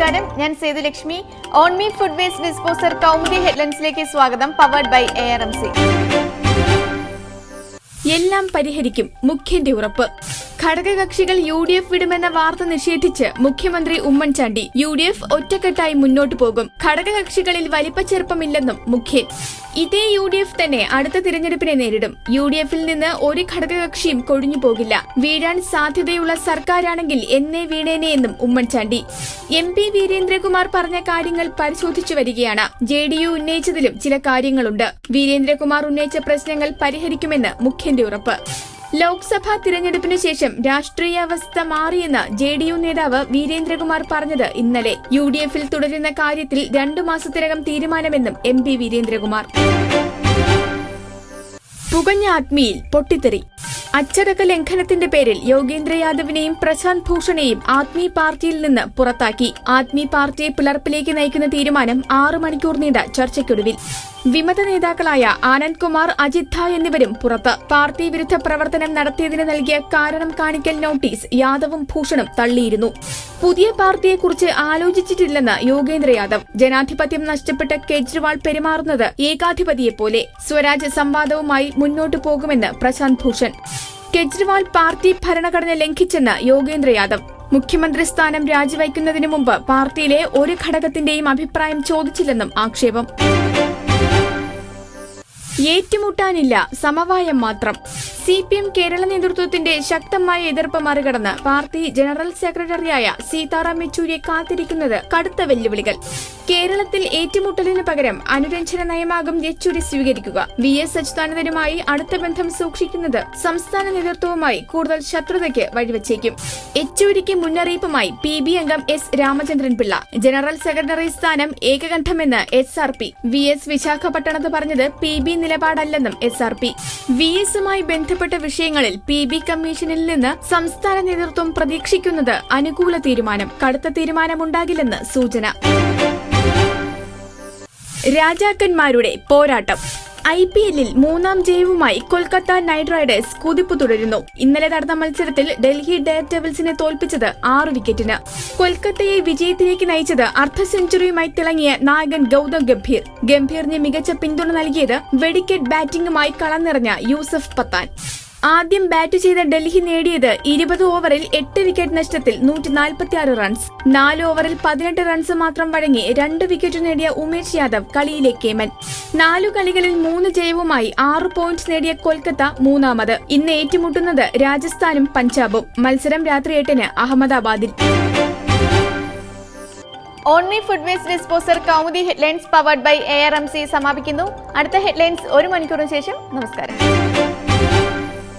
നമസ്കാരം. ഞാൻ Sethulakshmi on me food waste disposer Kaumudi ഹെഡ്ലൈൻസിലേക്ക് സ്വാഗതം powered by A R M C എല്ലാം പരിഹരിക്കും മുഖ്യന്റെ ഉറപ്പ്. ഘടകകക്ഷികൾ യു ഡി എഫ് വിടുമെന്ന വാർത്ത നിഷേധിച്ച് മുഖ്യമന്ത്രി ഉമ്മൻചാണ്ടി. യു ഡി എഫ് ഒറ്റക്കെട്ടായി മുന്നോട്ടു പോകും. ഘടകകക്ഷികളിൽ വലിപ്പച്ചെറുപ്പമില്ലെന്നും മുഖ്യൻ. ഇതേ യു ഡി എഫ് തന്നെ അടുത്ത തിരഞ്ഞെടുപ്പിനെ നേരിടും. യു ഡി എഫിൽ നിന്ന് ഒരു ഘടകകക്ഷിയും കൊഴിഞ്ഞു പോകില്ല. വീഴാൻ സാധ്യതയുള്ള സർക്കാരാണെങ്കിൽ എന്നേ വീണേനെ എന്നും ഉമ്മൻചാണ്ടി. എം പി വീരേന്ദ്രകുമാർ പറഞ്ഞ കാര്യങ്ങൾ പരിശോധിച്ചു വരികയാണ്. ജെ ഡി യു ഉന്നയിച്ചതിലും ചില കാര്യങ്ങളുണ്ട്. വീരേന്ദ്രകുമാർ ഉന്നയിച്ച പ്രശ്നങ്ങൾ പരിഹരിക്കുമെന്ന് മുഖ്യന്റെ ഉറപ്പ്. ലോക്സഭാ തിരഞ്ഞെടുപ്പിന് ശേഷം രാഷ്ട്രീയാവസ്ഥ മാറിയെന്ന് ജെ ഡി യു നേതാവ് വീരേന്ദ്രകുമാർ പറഞ്ഞത് ഇന്നലെ. യു ഡി എഫിൽ തുടരുന്ന കാര്യത്തിൽ രണ്ടു മാസത്തിനകം തീരുമാനമെന്നും എം പി വീരേന്ദ്രകുമാർ. പുകഞ്ഞ ആത്മിയിൽ പൊട്ടിത്തെറി. അച്ചടക്ക ലംഘനത്തിന്റെ പേരിൽ യോഗേന്ദ്ര യാദവിനെയും പ്രശാന്ത് ഭൂഷണെയും ആദ്മി പാർട്ടിയിൽ നിന്ന് പുറത്താക്കി. ആദ്മി പാർട്ടിയെ പിളർപ്പിലേക്ക് നയിക്കുന്ന തീരുമാനം ആറു മണിക്കൂർ നീണ്ട ചർച്ചയ്ക്കൊടുവിൽ. വിമത നേതാക്കളായ ആനന്ദ് കുമാർ അജിത് ധ എന്നിവരും പുറത്ത്. പാർട്ടി വിരുദ്ധ പ്രവർത്തനം നടത്തിയതിന് നൽകിയ കാരണം കാണിക്കൽ നോട്ടീസ് യാദവും ഭൂഷണും തള്ളിയിരുന്നു. പുതിയ പാർട്ടിയെക്കുറിച്ച് ആലോചിച്ചിട്ടില്ലെന്ന് യോഗേന്ദ്ര യാദവ്. ജനാധിപത്യം നഷ്ടപ്പെട്ട കെജ്രിവാൾ പെരുമാറുന്നത് ഏകാധിപതിയെപ്പോലെ സ്വരാജ് സംവാദവുമായി മുന്നോട്ടു പോകുമെന്ന് പ്രശാന്ത് ഭൂഷൺ. കെജ്രിവാൾ പാർട്ടി ഭരണഘടന ലംഘിച്ചെന്ന് യോഗേന്ദ്ര യാദവ്. മുഖ്യമന്ത്രി സ്ഥാനം രാജിവയ്ക്കുന്നതിന് മുമ്പ് പാർട്ടിയിലെ ഒരു ഘടകത്തിന്റെയും അഭിപ്രായം ചോദിച്ചില്ലെന്നും ആക്ഷേപം. ഏറ്റുമുട്ടാനില്ല. സമവായം മാത്രം. സി പി എം കേരള നേതൃത്വത്തിന്റെ ശക്തമായ എതിർപ്പ് മറികടന്ന് പാർട്ടി ജനറൽ സെക്രട്ടറിയായ സീതാറാം യെച്ചൂരിയെ കാത്തിരിക്കുന്നത് കടുത്ത വെല്ലുവിളികൾ. കേരളത്തിൽ ഏറ്റുമുട്ടലിന് പകരം അനുരഞ്ജന നയമാകും യെച്ചൂരി സ്വീകരിക്കുക. വി എസ് അച്യുതാനന്ദനുമായി അടുത്ത ബന്ധം സൂക്ഷിക്കുന്നത് സംസ്ഥാന നേതൃത്വവുമായി കൂടുതൽ ശത്രുതയ്ക്ക് വഴിവെച്ചേക്കും. യെച്ചൂരിക്ക് മുന്നറിയിപ്പുമായി പി ബി അംഗം S Ramachandran Pillai general secretary സ്ഥാനം ഏകകണ്ഠമെന്ന് S R P. V S വിശാഖപട്ടണത്ത് പറഞ്ഞത് പി ബി നിലപാടല്ലെന്നും എസ് ആർ പി. വി എസുമായി ബന്ധപ്പെട്ട വിഷയങ്ങളിൽ പി ബി കമ്മീഷനിൽ നിന്ന് സംസ്ഥാന നേതൃത്വം പ്രതീക്ഷിക്കുന്നത് അനുകൂല തീരുമാനം. കടുത്ത തീരുമാനമുണ്ടാകില്ലെന്ന് സൂചന. രാജാക്കന്മാരുടെ പോരാട്ടം. ഐ പി എല്ലിൽ മൂന്നാം ജയവുമായി കൊൽക്കത്ത നൈറ്റ് റൈഡേഴ്സ് കുതിപ്പ് തുടരുന്നു. ഇന്നലെ നടന്ന മത്സരത്തിൽ ഡൽഹി ഡെയർ ഡെവിൾസിനെ തോൽപ്പിച്ചത് ആറ് വിക്കറ്റിന്. കൊൽക്കത്തയെ വിജയത്തിലേക്ക് നയിച്ചത് അർദ്ധ സെഞ്ചുറിയുമായി തിളങ്ങിയ നായകൻ ഗൌതം ഗംഭീർ. ഗംഭീറിന് മികച്ച പിന്തുണ നൽകിയത് വെടിക്കെറ്റ് ബാറ്റിംഗുമായി കളം നിറഞ്ഞ യൂസഫ് പത്താൻ. ആദ്യം ബാറ്റ് ചെയ്ത ഡൽഹി നേടിയത് ഇരുപത് ഓവറിൽ എട്ട് വിക്കറ്റ് നഷ്ടത്തിൽ നൂറ്റി നാൽപ്പത്തിയാറ് റൺസ്. നാല് ഓവറിൽ പതിനെട്ട് റൺസ് മാത്രം വഴങ്ങി രണ്ട് വിക്കറ്റ് നേടിയ ഉമേഷ് യാദവ് കളിയിലെ കേമൻ. നാലു കളികളിൽ മൂന്ന് ജയവുമായി ആറ് പോയിന്റ് നേടിയ കൊൽക്കത്ത മൂന്നാമത്. ഇന്ന് ഏറ്റുമുട്ടുന്നത് രാജസ്ഥാനും പഞ്ചാബും. മത്സരം രാത്രി എട്ടിന് അഹമ്മദാബാദിൽ. Only food waste disposer Kaumudi headlines powered by A R M C സമാപിക്കുന്നു. അടുത്ത ഹെഡ്ലൈൻസ് ഒരു മണിക്കൂറിന് ശേഷം. നമസ്കാരം.